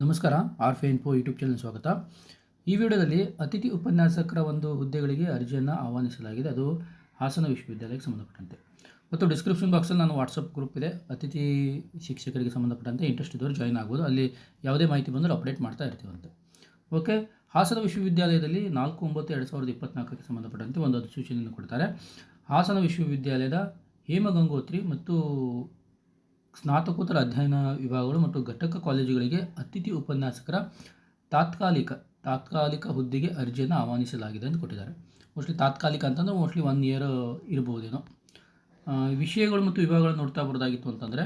ನಮಸ್ಕಾರ ಆರ್ ಫೆ info YouTube channel ಸ್ವಾಗತ. ಈ ವಿಡಿಯೋದಲ್ಲಿ ಅತಿಥಿ ಉಪನ್ಯಾಸಕರ ಒಂದು ಹುದ್ದೆಗಳಿಗೆ ಅರ್ಜಿಯನ್ನು ಆಹ್ವಾನಿಸಲಾಗಿದೆ. ಅದು ಹಾಸನ ವಿಶ್ವವಿದ್ಯಾಲಯಕ್ಕೆ ಸಂಬಂಧಪಟ್ಟಂತೆ. ಮತ್ತು ಡಿಸ್ಕ್ರಿಪ್ಷನ್ ಬಾಕ್ಸಲ್ಲಿ ನಾನು ವಾಟ್ಸಪ್ ಗ್ರೂಪ್ ಇದೆ. ಅತಿಥಿ ಶಿಕ್ಷಕರಿಗೆ ಸಂಬಂಧಪಟ್ಟಂತೆ ಇಂಟ್ರೆಸ್ಟ್ ಇದ್ದವರು ಜಾಯ್ನ್ ಆಗ್ಬೋದು. ಅಲ್ಲಿ ಯಾವುದೇ ಮಾಹಿತಿ ಬಂದರೂ ಅಪ್ಡೇಟ್ ಮಾಡ್ತಾ ಇರ್ತೀವಂತೆ. ಓಕೆ ಹಾಸನ ವಿಶ್ವವಿದ್ಯಾಲಯದಲ್ಲಿ ನಾಲ್ಕು ಒಂಬತ್ತು ಎರಡು ಸಾವಿರದ ಇಪ್ಪತ್ನಾಲ್ಕಕ್ಕೆ ಸಂಬಂಧಪಟ್ಟಂತೆ ಒಂದು ಅಧಿಸೂಚನೆಯನ್ನು ಕೊಡ್ತಾರೆ. ಹಾಸನ ವಿಶ್ವವಿದ್ಯಾಲಯದ ಹೇಮಗಂಗೋತ್ರಿ ಮತ್ತು ಸ್ನಾತಕೋತ್ತರ ಅಧ್ಯಯನ ವಿಭಾಗಗಳು ಮತ್ತು ಘಟಕ ಕಾಲೇಜುಗಳಿಗೆ ಅತಿಥಿ ಉಪನ್ಯಾಸಕರ ತಾತ್ಕಾಲಿಕ ತಾತ್ಕಾಲಿಕ ಹುದ್ದೆಗೆ ಅರ್ಜಿಯನ್ನು ಆಹ್ವಾನಿಸಲಾಗಿದೆ ಅಂತ ಕೊಟ್ಟಿದ್ದಾರೆ. ಮೋಸ್ಟ್ಲಿ ತಾತ್ಕಾಲಿಕ ಅಂತಂದರೆ ಮೋಸ್ಟ್ಲಿ ಒನ್ ಇಯರ್ ಇರ್ಬೋದೇನೋ. ವಿಷಯಗಳು ಮತ್ತು ವಿಭಾಗಗಳನ್ನು ನೋಡ್ತಾ ಬರೋದಾಗಿತ್ತು ಅಂತಂದರೆ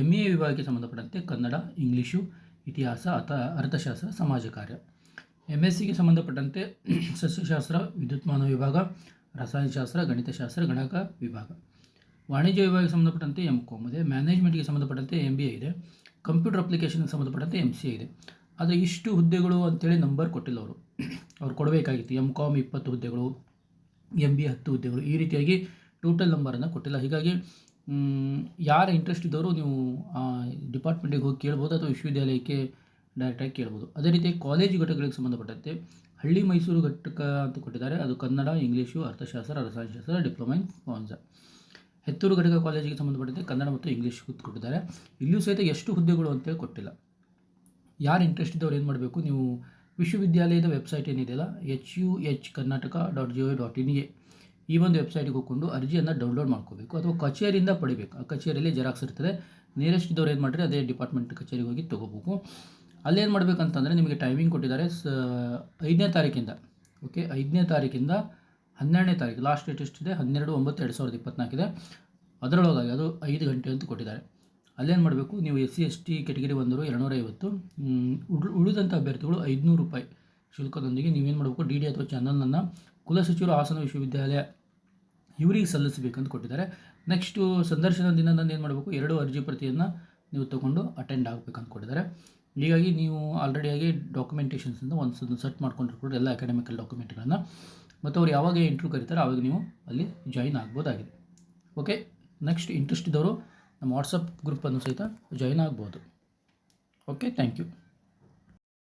ಎಂ ಎ ವಿಭಾಗಕ್ಕೆ ಸಂಬಂಧಪಟ್ಟಂತೆ ಕನ್ನಡ, ಇಂಗ್ಲೀಷು, ಇತಿಹಾಸ ಅಥ ಅರ್ಥಶಾಸ್ತ್ರ, ಸಮಾಜ ಕಾರ್ಯ. ಎಂ ಎಸ್ ಸಿಗೆ ಸಂಬಂಧಪಟ್ಟಂತೆ ಸಸ್ಯಶಾಸ್ತ್ರ ವಿದ್ಯುತ್ಮಾನ ವಿಭಾಗ, ರಸಾಯನಶಾಸ್ತ್ರ, ಗಣಿತಶಾಸ್ತ್ರ, ಗಣಕ ವಿಭಾಗ. ವಾಣಿಜ್ಯ ವಿಭಾಗಕ್ಕೆ ಸಂಬಂಧಪಟ್ಟಂತೆ ಎಂ ಕಾಮ್ ಇದೆ ಮ್ಯಾನೇಜ್ಮೆಂಟ್ಗೆ ಸಂಬಂಧಪಟ್ಟಂತೆ ಎಂ ಬಿ ಎ ಇದೆ ಕಂಪ್ಯೂಟರ್ ಅಪ್ಲಿಕೇಶನ್ಗೆ ಸಂಬಂಧಪಟ್ಟಂತೆ ಎಂ ಸಿ ಎ ಇದೆ. ಆದರೆ ಇಷ್ಟು ಹುದ್ದೆಗಳು ಅಂತೇಳಿ ನಂಬರ್ ಕೊಟ್ಟಿಲ್ಲ ಅವರು. ಅವ್ರು ಕೊಡಬೇಕಾಗಿತ್ತು. ಎಂ ಕಾಮ್ ಇಪ್ಪತ್ತು ಹುದ್ದೆಗಳು ಎಂ ಬಿ ಹತ್ತು ಹುದ್ದೆಗಳು ಈ ರೀತಿಯಾಗಿ ಟೋಟಲ್ ನಂಬರನ್ನು ಕೊಟ್ಟಿಲ್ಲ. ಹೀಗಾಗಿ ಯಾರ ಇಂಟ್ರೆಸ್ಟ್ ಇದ್ದವರು ನೀವು ಡಿಪಾರ್ಟ್ಮೆಂಟಿಗೆ ಹೋಗಿ ಕೇಳ್ಬೋದು ಅಥವಾ ವಿಶ್ವವಿದ್ಯಾಲಯಕ್ಕೆ ಡೈರೆಕ್ಟಾಗಿ ಕೇಳ್ಬೋದು. ಅದೇ ರೀತಿ ಕಾಲೇಜು ಘಟಕಗಳಿಗೆ ಸಂಬಂಧಪಟ್ಟಂತೆ ಹಳ್ಳಿ ಮೈಸೂರು ಘಟಕ ಅಂತ ಕೊಟ್ಟಿದ್ದಾರೆ. ಅದು ಕನ್ನಡ, ಇಂಗ್ಲೀಷು, ಅರ್ಥಶಾಸ್ತ್ರ, ರಸಾಯನಶಾಸ್ತ್ರ ಡಿಪ್ಲೊಮಾ ಇನ್ ಹೆತ್ತೂರು ಘಟಕ ಕಾಲೇಜಿಗೆ ಸಂಬಂಧಪಟ್ಟಂತೆ ಕನ್ನಡ ಮತ್ತು ಇಂಗ್ಲೀಷ್ ಕೊಟ್ಟಿದ್ದಾರೆ ಇಲ್ಲೂ ಸಹಿತ ಎಷ್ಟು ಹುದ್ದೆಗಳು ಅಂತೇಳಿ ಕೊಟ್ಟಿಲ್ಲ. ಯಾರು ಇಂಟ್ರೆಸ್ಟ್ ಇದ್ದವ್ರು ಏನು ಮಾಡಬೇಕು? ನೀವು ವಿಶ್ವವಿದ್ಯಾಲಯದ ವೆಬ್ಸೈಟ್ ಏನಿದೆಯಲ್ಲ H U H Karnataka dot G O dot ಇನ್ಗೆ ಈ ಒಂದು ವೆಬ್ಸೈಟಿಗೆ ಹೋಗ್ಕೊಂಡು ಅರ್ಜಿಯನ್ನು ಡೌನ್ಲೋಡ್ ಮಾಡ್ಕೋಬೇಕು. ಅಥವಾ ಕಚೇರಿಯಿಂದ ಪಡಿಬೇಕು. ಆ ಕಚೇರಿಯಲ್ಲಿ ಜೆರಾಕ್ಸ್ ಇರ್ತದೆ. ನಿಯರೆಸ್ಟ್ ಇದ್ದವ್ರು ಏನು ಮಾಡಿರಿ ಅದೇ ಡಿಪಾರ್ಟ್ಮೆಂಟ್ ಕಚೇರಿಗೆ ಹೋಗಿ ತೊಗೋಬೇಕು. ಅಲ್ಲೇನು ಮಾಡಬೇಕಂತಂದರೆ ನಿಮಗೆ ಟೈಮಿಂಗ್ ಕೊಟ್ಟಿದ್ದಾರೆ. ಸ, ಐದನೇ ತಾರೀಕಿಂದ. ಓಕೆ ಐದನೇ ತಾರೀಕಿಂದ ಹನ್ನೆರಡನೇ ತಾರೀಕು ಲಾಸ್ಟ್ ಡೇಟ್ ಎಷ್ಟಿದೆ? ಹನ್ನೆರಡು, ಒಂಬತ್ತು, ಎರಡು ಸಾವಿರದ ಇಪ್ಪತ್ನಾಲ್ಕಿದೆ. ಅದರೊಳಗಾಗಿ ಅದು ಐದು ಗಂಟೆ ಅಂತ ಕೊಟ್ಟಿದ್ದಾರೆ. ಅಲ್ಲೇನು ಮಾಡಬೇಕು? ನೀವು S C, S T category ಬಂದರು ಎರಡುನೂರೈವತ್ತು. ಉಳ್, ಉಳಿದಂಥ ಅಭ್ಯರ್ಥಿಗಳು ಐದುನೂರು ರೂಪಾಯಿ ಶುಲ್ಕದೊಂದಿಗೆ ನೀವೇನು ಮಾಡಬೇಕು? ಡಿ ಡಿ ಅಥವಾ ಚಾನಲ್ನನ್ನು ಕುಲಸಚಿವರು ಹಾಸನ ವಿಶ್ವವಿದ್ಯಾಲಯ ಇವರಿಗೆ ಸಲ್ಲಿಸಬೇಕಂತ ಕೊಟ್ಟಿದ್ದಾರೆ. ನೆಕ್ಸ್ಟು ಸಂದರ್ಶನ ದಿನದಂದು ಏನು ಮಾಡಬೇಕು? ಎರಡು ಅರ್ಜಿ ಪ್ರತಿಯನ್ನು ನೀವು ತಗೊಂಡು ಅಟೆಂಡ್ ಆಗಬೇಕಂತ ಕೊಟ್ಟಿದ್ದಾರೆ. ಹೀಗಾಗಿ ನೀವು ಆಲ್ರೆಡಿಯಾಗಿ ಡಾಕ್ಯುಮೆಂಟೇಷನ್ಸಿಂದ ಒಂದು ಸೆಟ್ ಮಾಡ್ಕೊಂಡಿರ್ಬೋದು ಎಲ್ಲ ಅಕಾಡೆಮಿಕಲ್ ಡಾಕ್ಯುಮೆಂಟ್ಗಳನ್ನು ಮತ್ತು ಅವ್ರು ಯಾವಾಗ ಇಂಟ್ರೂ ಕರೀತಾರೆ ಆವಾಗ ನೀವು ಅಲ್ಲಿ ಜಾಯಿನ್ ಆಗ್ಬೋದಾಗಿದೆ. ಓಕೆ ನೆಕ್ಸ್ಟ್ ಇಂಟ್ರೆಸ್ಟ್ ಇದ್ದವರು ನಮ್ಮ ವಾಟ್ಸಪ್ ಗ್ರೂಪನ್ನು ಸಹಿತ ಜಾಯಿನ್ ಆಗ್ಬೋದು. Okay thank you